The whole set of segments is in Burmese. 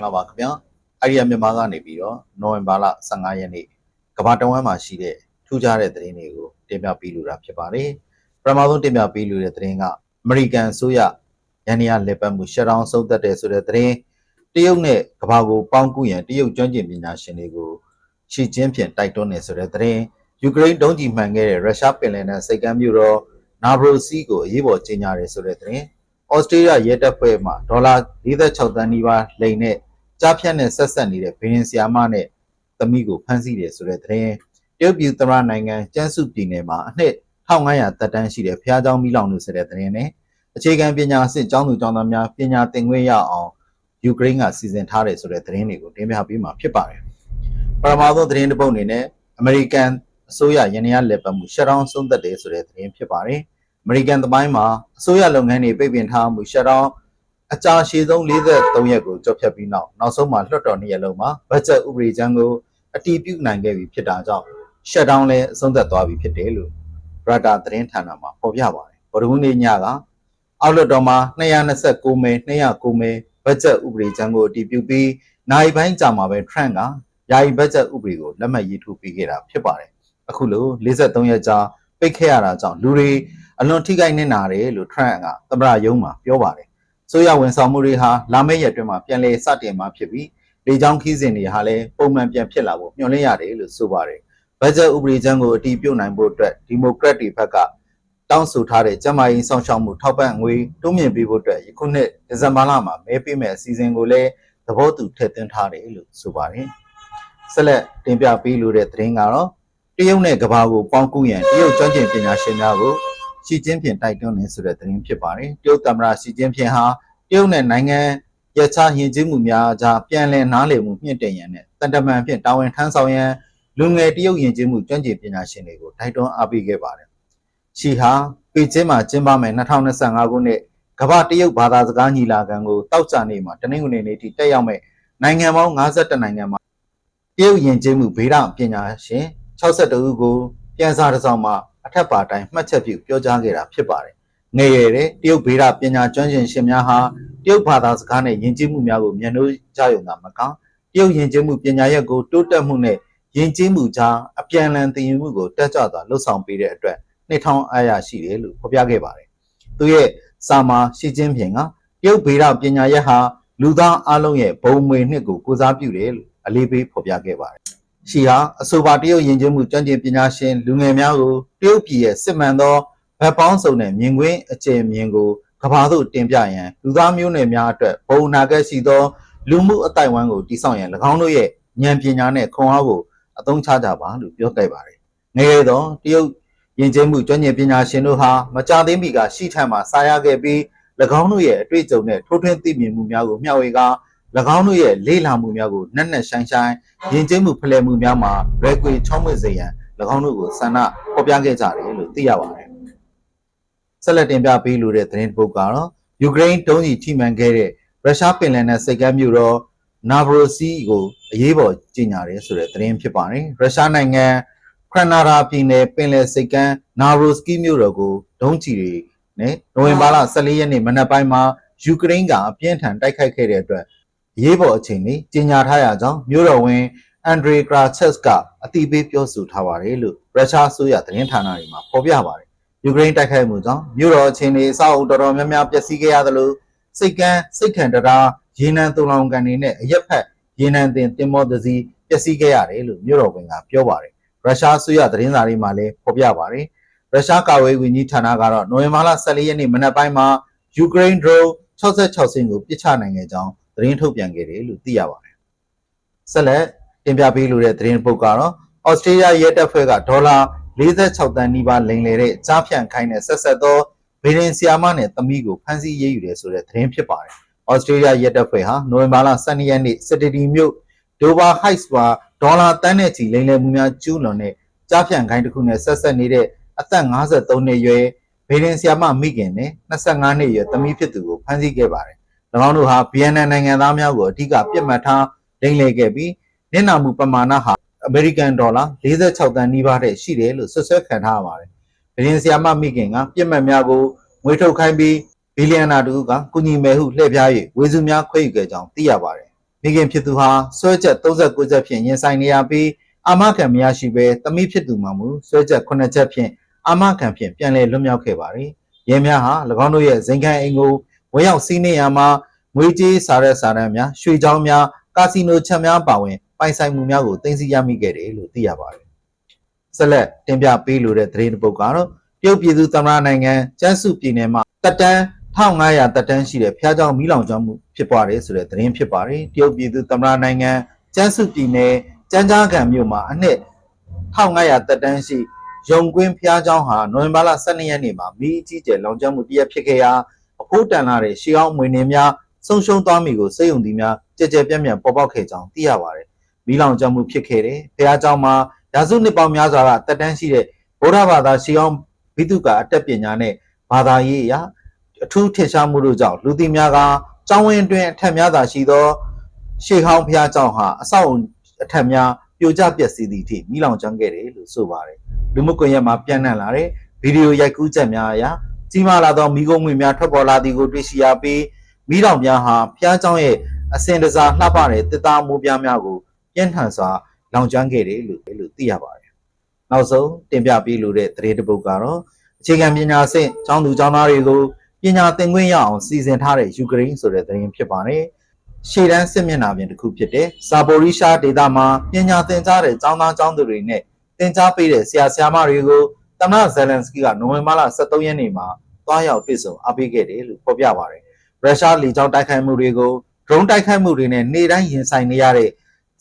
င်္ဂလာပါခင်ဗျာအိုင်ဒီယာမြန်မာကနေပြီးတော့နိုဝင်ဘာလ15ရက်နေ့ကမ္ဘာတဝန်းမှာရှိတဲ့ထူးခြားတဲ့သတင်းတွေကိုတင်ပြပေးလိုတာဖြစ်ပါတယ်ပထမဆုံးတင်ပြပေးလိုတဲ့သတင်းကအမေရိကန်အစိုးရရန်နီယာလက်ပတ်မှုရှက်ဒေါင်းဆုံးသက်တယ်ဆိုတဲ့သတင်းတရုတ်နဲ့ကမ္ဘာကိုပေါင်းကူးရန်တရုတ်ကျွမ်းကျင်ပညာရှင်တွေကိုရှီကျင်းဖြင့်တိုက်တွန်းနေဆိုတဲ့သတင်းယူကရိန်းဒုံးကျည်မှန်ခဲ့တဲ့ရုရှားပင်လယ်နက်စိတ်ကမ်းမြို့တော်နာဘရိုစီကိုအရေးပေါ်ကြေညာတယ်ဆိုတဲ့သတင်းဩစတြေးလျရဲတပ်ဖွဲ့မှဒေါ်လာ46သန်းနီးပါးလိမ်နဲ့ ကြားဖြတ်နဲ့ဆက်ဆက်နေတဲ့ဘီရင်ဆီယာမနဲ့သမီးကိုဖမ်းဆီးတယ်ဆိုတဲ့သတင်းတရုတ်ပြည်သမ္မတနိုင်ငံကျန်းစုပြည်နယ်မှာအနှစ်1500တက်တန်းရှိတဲ့ဖျားเจ้าမီလောင်လို့ဆိုတဲ့သတင်းနဲ့အခြေခံပညာအဆင့်ကျောင်းသူကျောင်းသားများပညာသင်ခွင့်ရအောင်ယူကရိန်းကစီစဉ်ထားတယ်ဆိုတဲ့သတင်းတွေကိုတင်ပြပေးမှာဖြစ်ပါတယ်ပထမဆုံးသတင်းတစ်ပုဒ်အနေနဲ့အမေရိကန်အစိုးရရန်ရလက်ပတ်မှုရှက်ဒေါင်းဆုံးသက်တယ်ဆိုတဲ့သတင်းဖြစ်ပါတယ်အမေရိကန်သမိုင်းမှာအစိုးရလုပ်ငန်းတွေပိတ်ပင်ထားမှုရှက်ဒေါင်း အကြာရှည်ဆုံး43ရက်ကိုကြော်ဖြတ်ပြီးနောက်နောက်ဆုံးမှာလွှတ်တော်နေ့ရက်လုံးမှာဘတ်ဂျက်ဥပဒေကြမ်းကိုအတည်ပြုနိုင်ခဲ့ပြီဖြစ်တာကြောင့်ရှက်ဒေါင်းလည်းအဆုံးသက်သွားပြီဖြစ်တယ်လို့ဘရတာသတင်းဌာနမှာဖော်ပြပါတယ်ဗုဒ္ဓဟူးနေ့ညကအောက်လွှတ်တော်မှာ229မဲ209မဲဘတ်ဂျက်ဥပဒေကြမ်းကိုအတည်ပြုပြီးနိုင်ပိုင်းကြာမှာပဲ Trump ကယာယီဘတ်ဂျက်ဥပဒေကိုလက်မှတ်ရေးထိုးပေးခဲ့တာဖြစ်ပါတယ်အခုလို53ရက်ကြာပိတ်ခဲ့ရတာကြောင့်လူတွေအလွန်ထိခိုက်နစ်နာတယ်လို့ Trump ကသမ္မတရုံးမှာပြောပါတယ် ဆိုရဝန်ဆောင်မှုတွေဟာလာမယ့်ရက်တွင်မှပြန်လည်စတင်မှာဖြစ်ပြီးလေကြောင်းခီးစဉ်တွေဟာလည်းပုံမှန်ပြန်ဖြစ်လာဖို့မျှော်လင့်ရတယ်လို့ဆိုပါတယ်။ဘတ်ဂျက်ဥပဒေကြမ်းကိုအတည်ပြုနိုင်ဖို့အတွက်ဒီမိုကရက်တွေဘက်ကတောင်းဆိုထားတဲ့ကျန်းမာရေးဆောင်ရှောက်မှုထောက်ပံ့ငွေတိုးမြင့်ပေးဖို့အတွက်ယခုနှစ်ဒီဇင်ဘာလမှာမဲပေးမဲ့အစီအစဉ်ကိုလည်းသဘောတူထည့်သွင်းထားတယ်လို့ဆိုပါတယ်။ဆက်လက်တင်ပြပေးလိုတဲ့သတင်းကတော့တရုတ်နဲ့ကမ္ဘာကိုပေါင်းကူးရန်တရုတ်ကျွမ်းကျင်ပညာရှင်များကို ရှီကျင်းဖြင့်တိုက်တွန်းနေဆိုတဲ့သတင်းဖြစ်ပါတယ်။တရုတ်သမ္မတရှီကျင်းဖြင့်ဟာတရုတ်နဲ့နိုင်ငံရခြားယဉ်ကျေးမှုများကြားပြန်လည်နားလည်မှုမြင့်တင်ရန်နဲ့တန်တမန်ဖြင့်တာဝန်ထမ်းဆောင်ရန်လူငယ်တရုတ်ယဉ်ကျေးမှုကျွမ်းကျင်ပညာရှင်တွေကိုတိုက်တွန်းအားပေးခဲ့ပါတယ်။ရှီဟာပေကျင်းမှာကျင်းပမယ်2025ခုနှစ်ကမ္ဘာတရုတ်ဘာသာစကားညီလာခံကိုတောက်ကြနေမှာတနင်္ဂနွေနေ့ထိတက်ရောက်မဲ့နိုင်ငံပေါင်း52နိုင်ငံမှာတရုတ်ယဉ်ကျေးမှုဗေဒပညာရှင်62ဦးကို ပြန်စားတစ်စောင်းမှာအထက်ပါတိုင်းမှတ်ချက်ပြုပြောကြားခဲ့တာဖြစ်ပါတယ်။ငယ်ရည်တဲ့တရုတ်ဗေဒပညာကျွမ်းကျင်ရှင်များဟာတရုတ်ဘာသာစကားနဲ့ယဉ်ကျေးမှုများကိုမျက်နှိုးကြရုံသာမကတရုတ်ယဉ်ကျေးမှုပညာရပ်ကိုတိုးတက်မှုနဲ့ယဉ်ကျေးမှုကြားအပြန်အလှန်သင်ယူမှုကိုတက်ကြွစွာလှုပ်ဆောင်ပေးတဲ့အတွက်နှစ်ထောင်အားရရှိတယ်လို့ဖော်ပြခဲ့ပါတယ်။သူရဲ့စာမာရှီကျင်းဖြင်ကတရုတ်ဗေဒပညာရပ်ဟာလူသားအလုံးရဲ့ဘုံမွေနှစ်ကိုကိုစားပြုတယ်လို့အလေးပေးဖော်ပြခဲ့ပါတယ်။ ရှီဟာအဆိုပါတရုတ်ယဉ်ကျေးမှုကျွမ်းကျင်ပညာရှင်လူငယ်များကိုတရုတ်ပြည်ရဲ့စစ်မှန်သောဗတ်ပေါင်းစုံတဲ့မြင်ကွင်းအကျယ်မြင်ကိုကဘာသို့တင်ပြရန်လူသားမျိုးနွယ်များအတွက်ဘုံနာကက်ရှိသောလူမှုအတိုင်းဝိုင်းကိုတည်ဆောက်ရန်၎င်းတို့ရဲ့ဉာဏ်ပညာနဲ့ခွန်အားကိုအသုံးချကြပါလို့ပြောခဲ့ပါတယ်။ငယ်ရသောတရုတ်ယဉ်ကျေးမှုကျွမ်းကျင်ပညာရှင်တို့ဟာမကြသေးမီကရှိထံမှစာရခဲ့ပြီး၎င်းတို့ရဲ့အတွေ့အကြုံနဲ့ထိုးထွင်းသိမြင်မှုများကိုမျှဝေကာ၎ င်းတို့ရဲ့လေ့လာမှုများကိုနက်နက်ရှိုင်းရှိုင်းယဉ်ကျေးမှုဖလှယ်မှုများမှာရဲကွေချောင်းမွေစေရန်၎င်းတို့ကိုဆန္ဒဖော်ပြခဲ့ကြတယ်လို့သိရပါတယ်။ဆက်လက်တင်ပြပေးလိုတဲ့သတင်းပုတ်ကတော့ယူကရိန်းတုံးကြီးထိမှန်ခဲ့တဲ့ရုရှားပင်လယ်နဲ့စိတ်ကမ်းမြို့တော်နာဗရိုစီကိုအရေးပေါ်ကြီးညာတယ်ဆိုတဲ့သတင်းဖြစ်ပါတယ်။ရုရှားနိုင်ငံခရနာဒါပြည်နယ်ပင်လယ်စိတ်ကမ်းနာဗရိုစကီမြို့တော်ကိုဒုံးကျည်တွေနဲ့နိုဝင်ဘာလ14ရက်နေ့မနက်ပိုင်းမှာယူကရိန်းကအပြင်းထန်တိုက်ခိုက်ခဲ့တဲ့အတွက် အရေးပေါ်အခြေအနေကြီးညာထားရကြောင်းမြို့တော်ဝင်အန်ဒရီဂရာချက်စ်ကအတိပေးပြောဆိုထားပါတယ်လို့ရုရှားအစိုးရသတင်းဌာနတွေမှာဖော်ပြပါတယ်။ယူကရိန်းတိုက်ခိုက်မှုကြောင့်မြို့တော်အခြေအနေအဆောက်အအုံတော်တော်များများပျက်စီးခဲ့ရသလိုစိတ်ကန်းစိတ်ခံတရားရေနံတုံလောင်ကန်တွေနဲ့အရက်ဖက်ရေနံတင်တင်မောသစီပျက်စီးခဲ့ရတယ်လို့မြို့တော်ဝင်ကပြောပါတယ်။ရုရှားအစိုးရသတင်းစာတွေမှာလည်းဖော်ပြပါတယ်။ရုရှားကာကွယ်ရေးဝန်ကြီးဌာနကတော့နိုဝင်ဘာလ14ရက်နေ့မနက်ပိုင်းမှာယူကရိန်း drone 66စင်းကိုပစ်ချနိုင်ခဲ့ကြောင်း သတင်းထုတ်ပြန်ခဲ့တယ်လို့သိရပါတယ်။ဆက်လက်တင်ပြပေးလိုတဲ့သတင်းပုတ်ကတော့ဩစတြေးလျရဲတပ်ဖွဲ့ကဒေါ်လာ46တန်းနီးပါးလိမ်လည်တဲ့ကြားဖြန့်ခိုင်းတဲ့ဆက်ဆက်သောဗေဒင်ဆီယာမနဲ့သမီးကိုဖမ်းဆီးရေးယူတယ်ဆိုတဲ့သတင်းဖြစ်ပါတယ်။ဩစတြေးလျရဲတပ်ဖွဲ့ဟာနိုဝင်ဘာလ12ရက်နေ့စစ်တတီမြို့ဒိုဘာဟိုက်စ်မှာဒေါ်လာတန်းနဲ့ချီလိမ်လည်မှုများကျူးလွန်တဲ့ကြားဖြန့်ခိုင်းတစ်ခုနဲ့ဆက်ဆက်နေတဲ့အသက်53နှစ်အရွယ်ဗေဒင်ဆီယာမမိခင်နဲ့25နှစ်အရွယ်သမီးဖြစ်သူကိုဖမ်းဆီးခဲ့ပါတယ်။၎ င်းတို့ဟာ BNN နိုင်ငံသားများကိုအဓိကပြစ်မှတ်ထားလိမ်လည်ခဲ့ပြီးနစ်နာမှုပမာဏဟာအမေရိကန်ဒေါ်လာ46တန်းနီးပါးတဲ့ရှိတယ်လို့ဆွဆွဲခံထားရပါတယ်။ဗီလင်ဆီယာမမိခင်ကပြစ်မှတ်များကိုငွေထုတ်ခိုင်းပြီးဘီလီယံနာတူကကုညီမယ်ဟုလှည့်ပြား၍ဝေစုများခွဲယူခဲ့ကြောင်းသိရပါတယ်မိခင်ဖြစ်သူဟာဆွဲချက်39ချက်ဖြင့်ရင်ဆိုင်နေရပြီးအာမခံမရရှိဘဲသမီးဖြစ်သူမှမူဆွဲချက်9ချက်ဖြင့်အာမခံဖြင့်ပြန်လည်လွတ်မြောက်ခဲ့ပါတယ်။ရဲများဟာ၎င်းတို့ရဲ့ဇင်ခံအိမ်ကို ဝင်ရောက်စီးနှင်ရာမှာငွေကြေးစားရက်စားတမ်းများရွှေချောင်းများကာစီနိုချက်များပါဝင်ပိုင်ဆိုင်မှုများကိုတင်စီရမိခဲ့တယ်လို့သိရပါတယ်။ဆက်လက်တင်ပြပေးလိုတဲ့သတင်းတစ်ပုဒ်ကတော့တရုတ်ပြည်သူသမ္မတနိုင်ငံကျန်းစုပြည်နယ်မှာတက်တန်း1500တက်တန်းရှိတဲ့ဖျားကြောင်မီးလောင်ကျွမ်းမှုဖြစ်ပွားတယ်ဆိုတဲ့သတင်းဖြစ်ပါတယ်။တရုတ်ပြည်သူသမ္မတနိုင်ငံကျန်းစုပြည်နယ်ကျန်းကြားခံမြို့မှာအနှစ်1500တက်တန်းရှိရုံကွင်းဖျားကြောင်ဟာနိုဝင်ဘာလ12ရက်နေ့မှာမီးအကြီးကျယ်လောင်ကျွမ်းမှုတရက်ဖြစ်ခဲ့ရာ အိုးတန်လာတဲ့ရှေးအောင်မွေနေများဆုံးရှုံးသွားမိကိုစိတ်ယုံသည်များကြကြပြန့်ပြန့်ပေါ်ပေါက်ခဲ့ကြောင်းသိရပါတယ်။မိလောင်ကျွမ်းမှုဖြစ်ခဲ့တယ်။ဘုရားကျောင်းမှာရာစုနှစ်ပေါင်းများစွာကတက်တန်းရှိတဲ့ဗုဒ္ဓဘာသာရှေးအောင်ဘိသုကာအတတ်ပညာနဲ့ဘာသာရေးအရာအထူးထင်ရှားမှုတို့ကြောင့်လူသည်များကကျောင်းဝင်းတွင်အထက်များသာရှိသောရှေးဟောင်းဘုရားကျောင်းဟာအဆောက်အုံအထက်များပြိုကျပျက်စီးသည့်အထိမိလောင်ကျွမ်းခဲ့တယ်လို့ဆိုပါတယ်။လူမှုကွန်ရက်မှာပြန့်နှံ့လာတဲ့ဗီဒီယိုရိုက်ကူးချက်များအရာ ကြီးမားလာသောမိကုံးငွေများထွက်ပေါ်လာသည်ကိုတွေ့ရှိရပြီးမိလောင်များဟာဖျားကျောင်းရဲ့အစင်တစားလှပတဲ့တစ်သားမိုးပြားများကိုပြင်းထန်စွာလောင်ကျွမ်းခဲ့တယ်လို့လို့သိရပါတယ်နောက်ဆုံးတင်ပြပေးလိုတဲ့သတင်းတစ်ပုဒ်ကတော့အခြေခံပညာဆင့်ကျောင်းသူကျောင်းသားတွေကိုပညာသင်ခွင့်ရအောင်စီစဉ်ထားတဲ့ယူကရိန်းဆိုတဲ့သတင်းဖြစ်ပါတယ်။ရှေ့တန်းစစ်မျက်နှာပြင်တစ်ခုဖြစ်တဲ့ဇာပိုရီရှားဒေသမှာပညာသင်ကြားတဲ့ကျောင်းသားကျောင်းသူတွေနဲ့သင်ကြားပေးတဲ့ဆရာဆရာမတွေကို သမ္မတဇယ်လန်စကီကနိုဝင်ဘာလ23ရက်နေ့မှာတွားရောက်တွေ့ဆုံအားပေးခဲ့တယ်လို့ဖော်ပြပါတယ်။ရုရှားလေကြောင်းတိုက်ခိုက်မှုတွေကို drone တိုက်ခိုက်မှုတွေနဲ့နေ့တိုင်းရင်ဆိုင်နေရတဲ့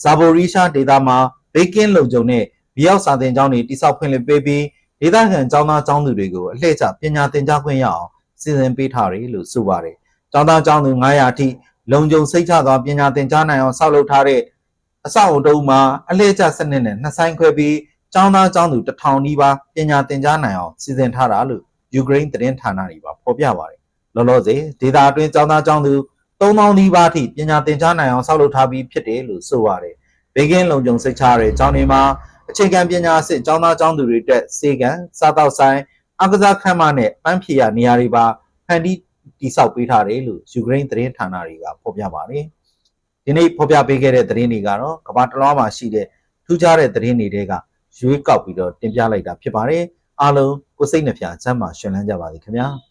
ဇာပိုရီရှားဒေသမှာဘေကင်းလုံခြုံတဲ့ဘီရောက်စာသင်ကျောင်းတွေတိစောက်ဖွင့်လှစ်ပေးပြီးဒေသခံကျောင်းသားကျောင်းသူတွေကိုအလှည့်ကျပညာသင်ကြားခွင့်ရအောင်စီစဉ်ပေးထားတယ်လို့ဆိုပါတယ်။ကျောင်းသားကျောင်းသူ900အထိလုံခြုံစိတ်ချသောပညာသင်ကြားနိုင်အောင်ဆောက်လုပ်ထားတဲ့အဆောက်အုံတုံးမှာအလဲကျစနစ်နဲ့နှစ်ဆိုင်ခွဲပြီး ကျောင်းသားကျောင်းသူ1000နီးပါးပညာသင်ကြားနိုင်အောင်စီစဉ်ထားတာလို့ယူကရိန်းသတင်းဌာနတွေမှာဖော်ပြပါတယ်။လောလောဆယ်ဒေတာအတွင်းကျောင်းသားကျောင်းသူ3000နီးပါးအထိပညာသင်ကြားနိုင်အောင်ဆောက်လုပ်ထားပြီးဖြစ်တယ်လို့ဆိုပါတယ်။ဘေကင်းလုံခြုံစိတ်ချတဲ့ကျောင်းတွေမှာအခြေခံပညာစစ်ကျောင်းသားကျောင်းသူတွေတက်စေကံစားတော့ဆိုင်အကစားခန်းမနဲ့ပန်းဖြေရနေရာတွေပါဖန်တီးတိစောက်ပေးထားတယ်လို့ယူကရိန်းသတင်းဌာနတွေကဖော်ပြပါတယ်။ဒီနေ့ဖော်ပြပေးခဲ့တဲ့သတင်းတွေကတော့ကမ္ဘာတစ်လွှားမှာရှိတဲ့ထူးခြားတဲ့သတင်းတွေက ရွေးကောက်ပြီးတော့တင်ပြလိုက်တာဖြစ်ပါတယ်။အားလုံးကိုစိတ်နှဖျားစမ်းမရှင်လန်းကြပါစေခင်ဗျာ။